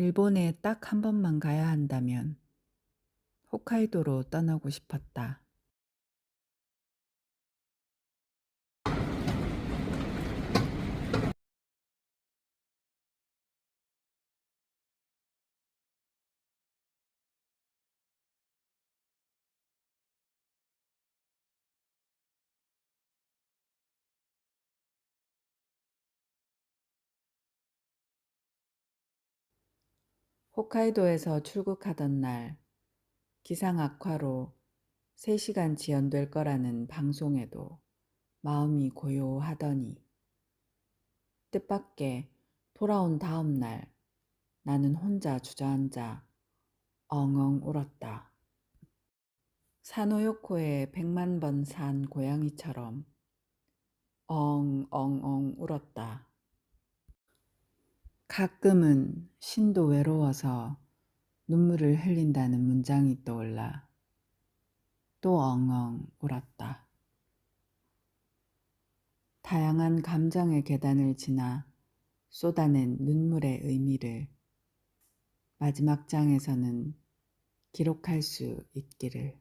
일본에 딱 한 번만 가야 한다면 홋카이도로 떠나고 싶었다. 홋카이도에서 출국하던 날 기상 악화로 3시간 지연될 거라는 방송에도 마음이 고요하더니 뜻밖의 돌아온 다음 날 나는 혼자 주저앉아 엉엉 울었다. 사노요코의 백만 번 산 고양이처럼 엉엉엉 울었다. 가끔은 신도 외로워서 눈물을 흘린다는 문장이 떠올라 또 엉엉 울었다. 다양한 감정의 계단을 지나 쏟아낸 눈물의 의미를 마지막 장에서는 기록할 수 있기를.